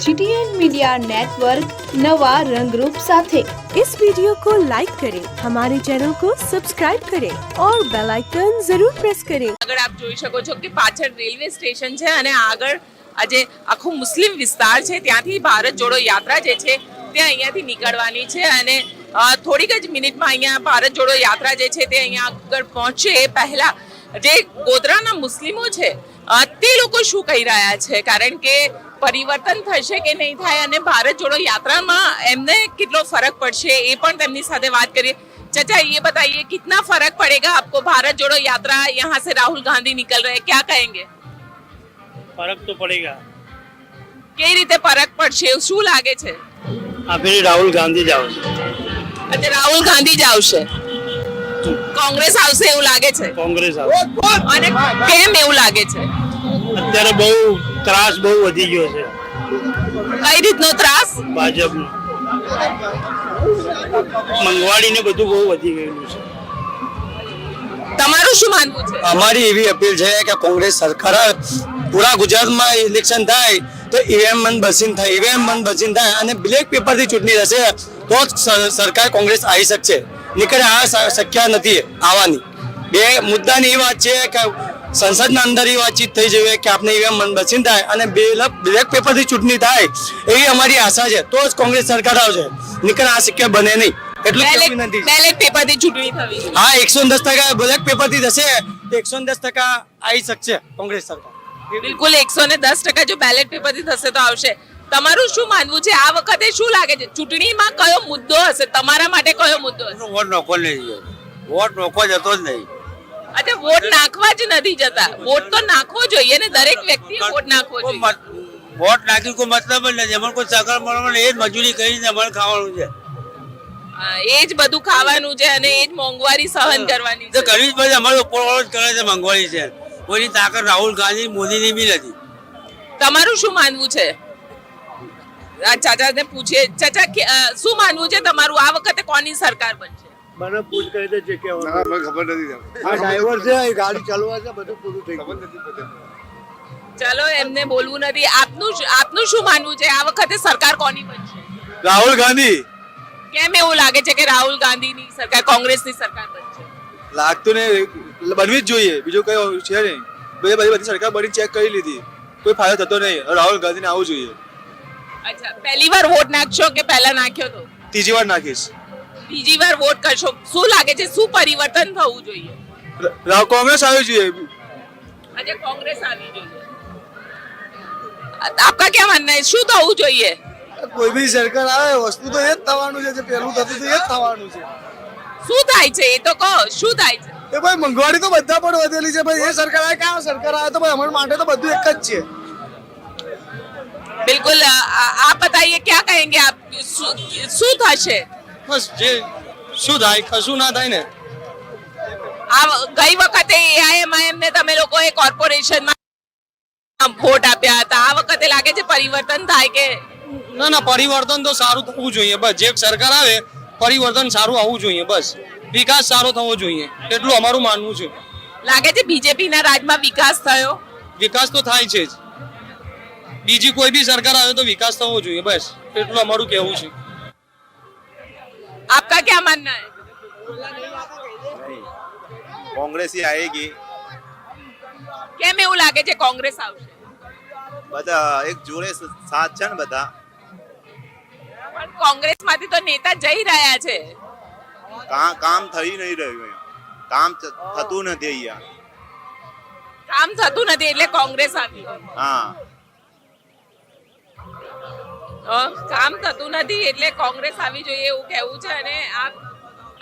GTN media network नवा रंगरूप साथे इस वीडियो को लाइक करें हमारे चैनल को सब्सक्राइब करें और बेल आइकन जरूर प्रेस करें આગળ આપ જોઈ શકો છો કે પાછળ રેલવે સ્ટેશન છે અને આગળ આજે આખો મુસ્લિમ વિસ્તાર છે ત્યાંથી ભારત જોડો યાત્રા જે છે તે અહીંયાથી નીકળવાની છે અને અ, થોડીક જ મિનિટમાં અહીંયા ભારત જોડો યાત્રા જે છે તે અહીંયા આગળ પહોંચે એ પહેલા જે ગોધરાના મુસ્લિમો છે અ, તે લોકો શું કહી રહ્યા છે કારણ કે પરિવર્તન થશે કે નહીં થાય અને ભારત જોડો યાત્રામાં એમને કેટલો ફરક પડશે એ પણ તેમની સાથે વાત કરીએ चाचा ये बताइए कितना फर्क पड़ेगा आपको भारत जोड़ो यात्रा यहाँ से राहुल गांधी निकल रहे हैं क्या कहेंगे ફરક તો પડેગા કઈ રીતે ફરક પડશે એવું શું લાગે છે આ ફેરી રાહુલ ગાંધી જ આવશે એટલે રાહુલ ગાંધી જ આવશે કોંગ્રેસ આવશે એવું લાગે છે કોંગ્રેસ આવશે અને કેમ એવું લાગે છે અત્યારે બહુ ત્રાસ બહુ વધી ગયો છે. કઈ રીતનો ત્રાસ? ભાજપનો મંગવાડી ને બધું બહુ વધી ગયેલું છે. તમારું શું માનવું છે? અમારી એવી અપીલ છે કે કોંગ્રેસ સરકાર પૂરા ગુજરાતમાં ઇલેક્શન થાય તો ઈવીએમ મન બસીન થાય ઈવીએમ મન બસીન થાય અને બ્લેક પેપરથી ચૂંટણી થશે તો જ સરકાર કોંગ્રેસ આવી શકશે. નીકળે આ શક્ય નથી આવવાની. બે મુદ્દાની એ વાત છે કે સંસદના અંદર એ વાતચીત થઈ જોઈએ કે આપણે એવા મન બસીન થાય અને બ્લેક પેપરથી ચૂંટણી થાય એવી અમારી આશા છે. તો જ કોંગ્રેસ સરકાર આવશે. નીકળે આ શક્ય બને નહીં. એટલું વિનંતી બેલેટ પેપરથી ચૂંટણી થવી હા એકસો દસ ટકા બ્લેક પેપરથી થશે તો એકસો દસ ટકા આવી શકશે કોંગ્રેસ સરકાર. બિલકુલ એકસો ને દસ ટકા જો બેલેટ પેપરથી થશે તો આવશે. તમારું શું માનવું છે? આ વખતે શું લાગે છે? ચૂંટણીમાં કયો મુદ્દો હશે? તમારા માટે કયો મુદ્દો હશે? વોટ નોખો નહીં વોટ નોખો જતો જ નહીં. અચ્છા વોટ નાખવા જ નથી જતા. વોટ તો નાખવો જોઈએ ને દરેક વ્યક્તિએ વોટ નાખવો જોઈએ. વોટ નાખી કોઈ મતલબ જ નથી. અમારે કોઈ સગર મળવાનું એ જ મજૂરી કરીને અમારે ખાવાનું છે. એ જ બધું ખાવાનું છે અને એ જ મોંઘવારી સહન કરવાની છે. કરવી જ પડે અમારે ઉપરવાળો જ કરે છે મોંઘવારી છે. કોઈની તાકાત રાહુલ ગાંધી મોદીની બી નથી. તમારું શું માનવું છે? ચાચા ચાચાને પૂછીએ. ચાચા શું માનવું છે તમારું? આ વખતે કોની સરકાર બનશે? મને પૂછ કરી દે છે કે ના મને ખબર નથી આ ડ્રાઈવર છે એ ગાડી ચલાવવા છે બધું પૂરું થઈ ગયું. ચલો એમને બોલવું નથી. આપનું આપનું શું માનવું છે? આ વખતે સરકાર કોની બનશે રાહુલ ગાંધી. કેમ એવું લાગે છે કે રાહુલ ગાંધીની સરકાર કોંગ્રેસની સરકાર બનશે લાગતું ને બનવી જ જોઈએ. બીજું કઈ છે નહીં. બધી બધી બધી સરકાર બની ચેક કરી લીધી. કોઈ ફાયદો થતો નહીં. રાહુલ રાહુલ ગાંધીને આવવું જોઈએ. અચ્છા પહેલી વાર વોટ નાખશો કે પહેલા નાખ્યો તો? ત્રીજી વાર નાખીશ. બીજી વાર વોટ કરશો. શું લાગે છે? શું પરિવર્તન થવું જોઈએ? કોંગ્રેસ આવી જોઈએ. આજે કોંગ્રેસ આવી જોઈએ. આપકા ક્યાં માનના છે શું થવું જોઈએ? કોઈ બી સરકાર આવે વસ્તુ તો એ જ થવાનું છે જે પહેલું થતું હતું એ જ થવાનું છે. શું થાય છે? એ તો કહો શું થાય છે? એ ભાઈ મંગવાડી તો બધા પણ વધેલી છે ભાઈ. એ સરકાર આવે કે સરકાર આવે તો ભાઈ અમારા માટે તો બધું એક જ છે. બિલકુલ આપ બતાઈએ ક્યાં કહેંગે આપ? શું થશે? બસ જે શું થાય કશું ના થાય ને. આ ગઈ વખતે એઆઈએમઆઈએમ ને તમે લોકોએ કોર્પોરેશનમાં વોટ આપ્યા હતા. આ વખતે લાગે છે પરિવર્તન થાય કે? ના ના પરિવર્તન તો સારું થવું જોઈએ. બસ જે સરકાર આવે પરિવર્તન સારું આવવું જોઈએ. બસ વિકાસ સારો થવો જોઈએ. એટલું અમારું માનવું છે. લાગે છે બીજેપી ના રાજમાં વિકાસ થયો? વિકાસ તો થાય છે જ. બીજી કોઈ બી સરકાર આવે તો વિકાસ થવો જોઈએ. બસ એટલું અમારું કહેવું છે. आपका क्या मानना है કોંગ્રેસ ही आएगी કેમ એવું લાગે છે કોંગ્રેસ આવશે બધા એક જોડે સાથ છે ને બધા પણ કોંગ્રેસ માંથી તો નેતા જઈ રહ્યા છે કામ કામ થઈ નહીં રહ્યું એમ. કામ થ- થતું નથી અહીંયા કામ થતું નથી એટલે કોંગ્રેસ આવી હા અ, કામ થતું નથી એટલે કોંગ્રેસ આવી જોઈએ એવું કહેવું છે અને આપ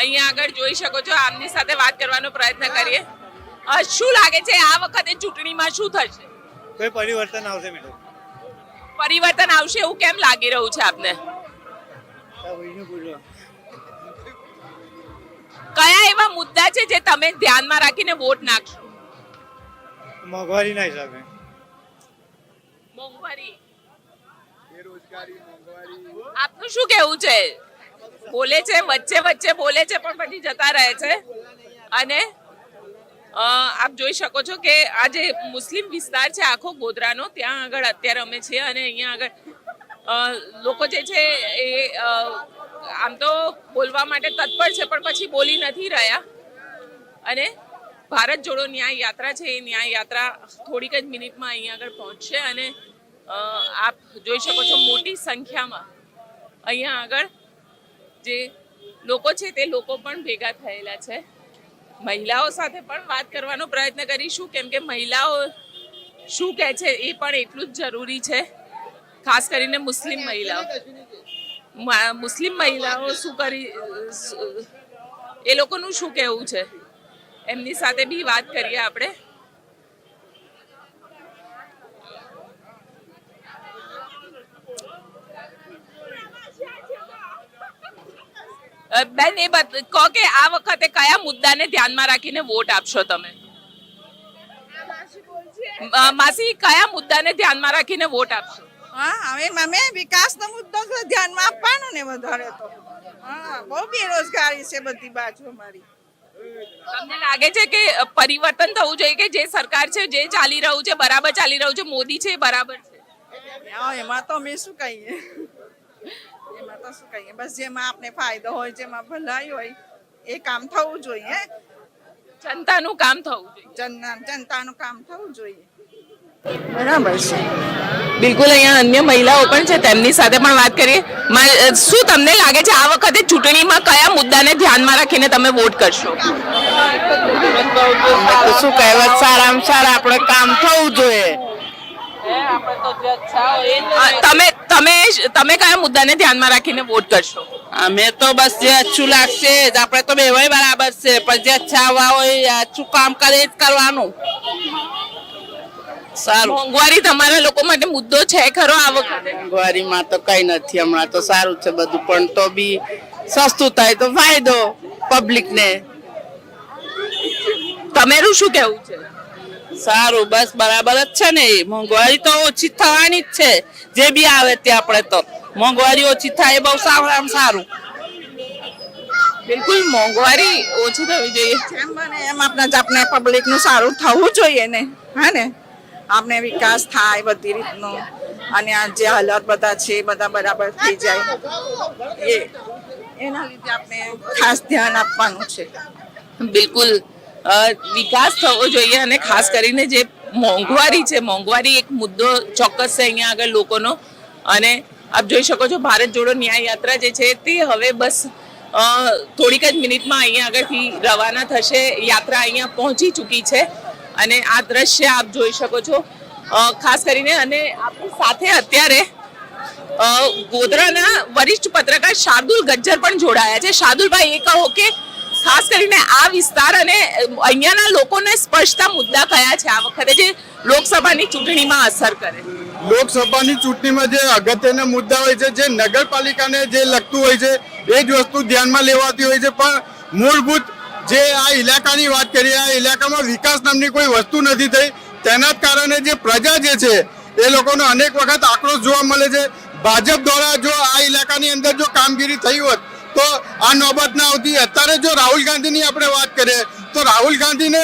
અહીંયા આગળ જોઈ શકો છો આમની સાથે વાત કરવાનો પ્રયત્ન કરીએ. શું લાગે છે આ વખતે ચૂંટણીમાં શું થશે? કોઈ પરિવર્તન આવશે મેડમ પરિવર્તન આવશે એવું કેમ લાગી રહ્યું છે આપને? કયા એવા મુદ્દા છે જે તમે ધ્યાનમાં રાખીને વોટ નાખશો? મોંઘવારીના હિસાબે. મોંઘવારી. આપનું શું કેવું છે? બોલે છે, વચ્ચે વચ્ચે બોલે છે, પણ પછી જતા રહે છે. અને આપ જોઈ શકો છો કે આ જે મુસ્લિમ વિસ્તાર છે આખો ગોધરાનો, ત્યાં આગળ અત્યારે અમે છીએ અને અહીંયા આગળ લોકો જે છે એ આમ તો બોલવા માટે તત્પર છે, પણ પછી બોલી નથી રહ્યા. અને ભારત જોડો ન્યાય યાત્રા છે, એ ન્યાય યાત્રા થોડીક જ મિનિટમાં અહીંયા આગળ પહોંચશે અને આપ જોઈ શકો છો મોટી સંખ્યામાં અહીંયા આગળ જે લોકો છે તે લોકો પણ ભેગા થયેલા છે. મહિલાઓ સાથે પણ વાત કરવાનો પ્રયત્ન કરીશું, કેમ કે મહિલાઓ શું કહે છે એ પણ એટલું જ જરૂરી છે, ખાસ કરીને મુસ્લિમ મહિલાઓ. મુસ્લિમ મહિલાઓ શું કરી, એ લોકોનું શું કહેવું છે? એમની સાથે બી વાત કરીએ આપણે. બેન એ કહો કે આ વખતે કયા મુદ્દાને ધ્યાનમાં રાખીને વોટ આપશો તમે? માસી કયા મુદ્દાને ધ્યાનમાં રાખીને વોટ આપશો? હા હવે અમે વિકાસનો મુદ્દો ધ્યાનમાં આપવાનો ને વધારે તો. હા બહુ બેરોજગારી છે બધી બાજુ અમારી. તમને લાગે છે કે પરિવર્તન થવું જોઈએ કે જે સરકાર છે જે ચાલી રહ્યું છે બરાબર ચાલી રહ્યું છે મોદી છે બરાબર છે? એમાં તો અમે શું કહીએ? એમાં તો શું કહીએ? બસ જેમાં આપણે ફાયદો હોય જેમાં ભલાઈ હોય એ કામ થવું જોઈએ જનતાનું કામ થવું જોઈએ. જનતાનું કામ થવું જોઈએ. બરાબર છે. બિલકુલ અહીંયા અન્ય મહિલાઓ પણ છે તેમની સાથે પણ વાત કરીએ. શું તમને લાગે છે આ વખતે ચૂંટણીમાં કયા મુદ્દાને ધ્યાનમાં રાખીને તમે વોટ કરશો? શું કહેવત સારામાં સારા આપણે કામ થવું જોઈએ. તમે તમે તમે કયા મુદ્દાને ધ્યાનમાં રાખીને વોટ કરશો? અમે તો બસ જે અચ્છું લાગશે જ. આપણે તો બેવાય બરાબર છે પણ જે અચ્છા આવવા હોય અચ્છું કામ કરે જ કરવાનું. સારું. મોંઘવારી તમારા લોકો માટે મુદ્દો છે ખરો આ વખતે? મોંઘવારીમાં તો કઈ નથી. હમણાં તો સારું છે બધું પણ તો બી સસ્તું થાય તો ફાયદો પબ્લિક ને. તમારું શું કેવું છે? સારું બસ બરાબર જ છે ને મોંઘવારી તો ઓછી થવાની જ છે. જે બી આવે તે આપણે તો. મોંઘવારી ઓછી થાય એ બહુ સારું સારું. બિલકુલ મોંઘવારી ઓછી થવી જોઈએ. જેમ બને એમ આપણા આપણે પબ્લિકનું સારું થવું જોઈએ ને. હા ને? આપણે વિકાસ થાય બધી રીતનો. અને આ જે હાલત બધા છે એ બધા બરાબર થઈ જાય. એ એના લીધે આપણે ખાસ ધ્યાન આપવાનું છે. બિલકુલ. વિકાસ થવો જોઈએ અને ખાસ કરીને જે મોંઘવારી છે, મોંઘવારી એક મુદ્દો ચોક્કસ છે અહીંયા આગળ લોકોનો. અને આપ જોઈ શકો છો ભારત જોડો ન્યાય યાત્રા જે છે તે હવે બસ થોડીક જ મિનિટમાં અહીંયા આગળથી રવાના થશે. યાત્રા અહીંયા પહોંચી ચૂકી છે. અને આ દ્રશ્ય આપ જોઈ શકો છો. ખાસ કરીને અને આપણી સાથે અત્યારે ગોધરાના વરિષ્ઠ પત્રકાર શાર્દુલ ગજ્જર પણ જોડાયા છે. શાર્દુલભાઈ, એ કહો કે ખાસ કરીને આ વિસ્તાર અને અહીંયાના લોકોને સ્પર્શતા મુદ્દા કયા છે આ વખતે જે લોકસભાની ચૂંટણીમાં અસર કરે. લોકસભાની ચૂંટણીમાં જે અગત્યના મુદ્દા હોય છે, જે નગરપાલિકાને જે લગતું હોય છે, એ જ વસ્તુ ધ્યાનમાં લેવાતી હોય છે. પણ મૂળભૂત જે આ ઇલાકાની વાત કરીએ, આ ઇલાકામાં વિકાસ નામની કોઈ વસ્તુ નથી થઈ. તેના જ કારણે જે પ્રજા જે છે, એ લોકોનો અનેક વખત આક્રોશ જોવા મળે છે. ભાજપ દ્વારા જો આ ઇલાકાની અંદર જો કામગીરી થઈ હોત તો આ નોબત ના આવતી. અત્યારે જો રાહુલ ગાંધીની આપણે વાત કરીએ તો રાહુલ ગાંધીને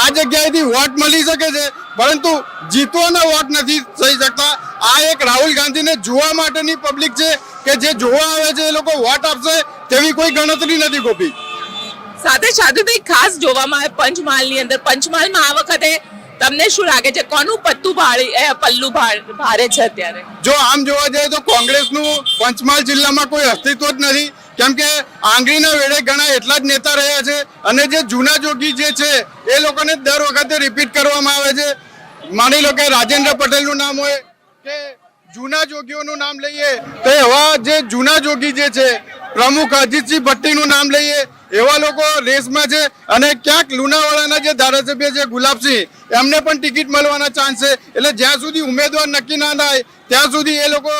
આ જગ્યાએથી વોટ મળી શકે છે પરંતુ જીતવાના વોટ નથી થઈ શકતા. આ એક રાહુલ ગાંધીને જોવા માટેની પબ્લિક છે કે જે જોવા આવે છે એ લોકો વોટ આપશે તેવી કોઈ ગણતરી નથી ગોપી. સાથે સાધુભાઈ ખાસ જોવામાં આવે પંચમહાલની અંદર. પંચમહાલમાં આ વખતે તમને શું લાગે છે? કોનું પત્તું એ પલ્લું ભારે છે અત્યારે? જો આમ જોવા જઈએ તો કોંગ્રેસનું પંચમહાલ જિલ્લામાં કોઈ અસ્તિત્વ જ નથી. કેમ કે આંગળીના વેળે ઘણા એટલા જ નેતા રહ્યા છે અને જે જૂના જોગી જે છે, એ લોકોને દર વખતે રિપીટ કરવામાં આવે છે. માની લો કે રાજેન્દ્ર પટેલનું નામ હોય કે જૂના જોગીઓનું નામ લઈએ, તો એવા જે જૂના જોગી જે છે, પ્રમુખ અજીતસિંહ ભટ્ટીનું નામ લઈએ, એવા લોકો રેસમાં છે અને ક્યાંક લુણાવાડાના જે ધારાસભ્ય છે ગુલાબસિંહ, એમને પણ ટિકિટ મળવાના ચાન્સ છે. એટલે જ્યાં સુધી ઉમેદવાર નક્કી ના થાય, ત્યાં સુધી એ લોકો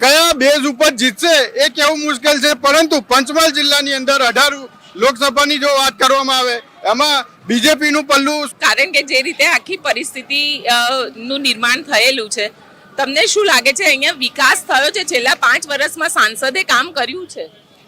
કયા બેઝ ઉપર જીતશે એ કહેવું મુશ્કેલ છે પરંતુ પંચમહાલ જિલ્લાની અંદર અઢાર લોકસભાની જો વાત કરવામાં આવે એમાં બીજેપીનું પલ્લું કારણ કે જે રીતે આખી પરિસ્થિતિ નું નિર્માણ થયેલું છે તમને શું લાગે છે અહીંયા વિકાસ થયો છે? છેલ્લા પાંચ વર્ષમાં સાંસદે કામ કર્યું છે?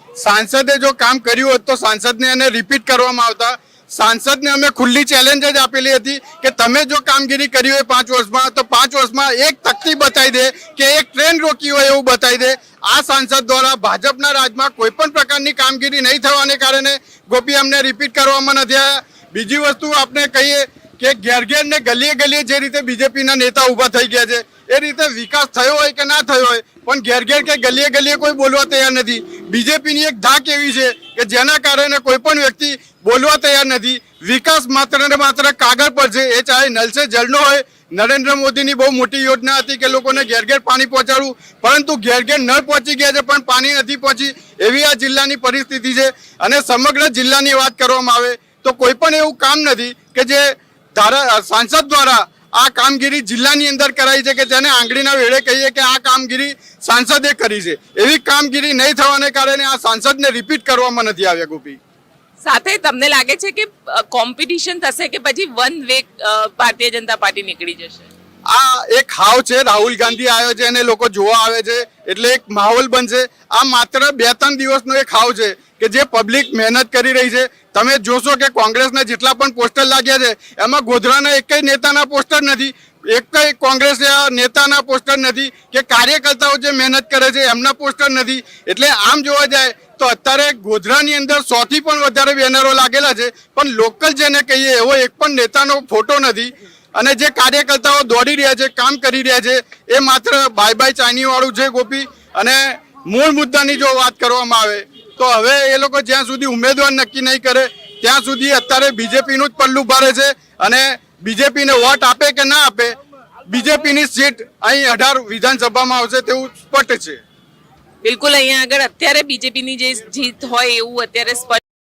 સાંસદે જો કામ કર્યું હોત તો સાંસદને એને રિપીટ કરવામાં આવતા. સાંસદને અમે ખુલ્લી ચેલેન્જ જ આપેલી હતી કે તમે જો કામગીરી કરી હોય પાંચ વર્ષમાં, તો પાંચ વર્ષમાં એક તકતી બતાવી દે કે એક ટ્રેન રોકી હોય એવું બતાવી દે. આ સાંસદ દ્વારા ભાજપના રાજમાં કોઈ પણ પ્રકારની કામગીરી નહીં થવાને કારણે ગોપી અમને રિપીટ કરવામાં નથી આવ્યા. બીજી વસ્તુ આપણે કહીએ કે ઘેર ઘેર ને ગલીએ ગલીએ જે રીતે બીજેપીના નેતા ઊભા થઈ ગયા છે, એ રીતે વિકાસ થયો હોય કે ના થયો હોય, પણ ઘેર ઘેર કે ગલીએ ગલીએ કોઈ બોલવા તૈયાર નથી. બીજેપીની એક ધાક એવી છે કે જેના કારણે કોઈ પણ વ્યક્તિ બોલવા તૈયાર નથી. વિકાસ માત્ર ને માત્ર કાગળ પર છે. એ ચાહે નલ સે જલનો હોય. નરેન્દ્ર મોદીની બહુ મોટી યોજના હતી કે લોકોને ઘેર ઘેર પાણી પહોંચાડવું. પરંતુ ઘેર ઘેર નળ પહોંચી ગયા છે, પણ પાણી નથી પહોંચી. એવી આ જિલ્લાની પરિસ્થિતિ છે. અને સમગ્ર જિલ્લાની વાત કરવામાં આવે તો કોઈ પણ એવું કામ નથી કે જે ધારા સાંસદ દ્વારા આ કામગીરી જિલ્લાની અંદર કરાઈ છે કે જેને આંગળીના વેળે કહીએ કે આ કામગીરી સાંસદે કરી છે. એવી કામગીરી નહીં થવાને કારણે આ સાંસદને રિપીટ કરવામાં નથી આવ્યા, ગોપી. સાથે તમને લાગે છે કે કોમ્પિટિશન થશે કે પછી one way Bharatiya Janata party નીકળી જશે? આ એક હાવ છે, રાહુલ ગાંધી આવ્યો છે અને લોકો જોવા આવે છે, એટલે એક માહોલ બનશે. આ માત્ર બે ત્રણ દિવસનો એક હાવ છે કે જે પબ્લિક મહેનત કરી રહી છે. તમે જોશો કે કોંગ્રેસના જેટલા પણ પોસ્ટર લાગ્યા છે, એમાં ગોધરાના એકય નેતાના પોસ્ટર નથી, એકય કોંગ્રેસ નેતાના પોસ્ટર નથી કે કાર્યકર્તાઓ જે મહેનત કરે છે, એમના પોસ્ટર નથી. એટલે આમ જોવા જાય તો અત્યારે ગોધરાની અંદર સો થી પણ વધારે બેનરો લાગેલા છે, પણ લોકલ જેને કહીએ એવો એક પણ નેતાનો ફોટો નથી. અને જે કાર્યકર્તાઓ દોડી રહ્યા છે, કામ કરી રહ્યા છે, એ માત્ર બાય બાય ચાઇનીવાળું છે ગોપી. અને મૂળ મુદ્દાની જો વાત કરવામાં આવે, તો હવે એ લોકો જ્યાં સુધી ઉમેદવાર નક્કી નહીં કરે, ત્યાં સુધી અત્યારે બીજેપીનું જ પલ્લું ભરે છે. અને બીજેપીને વોટ આપે કે ના આપે, બીજેપીની સીટ અહીં અઢાર વિધાનસભામાં આવશે તેવું સ્પષ્ટ છે. બિલકુલ અહીંયા આગળ અત્યારે બીજેપીની જે જીત હોય એવું અત્યારે સ્પષ્ટ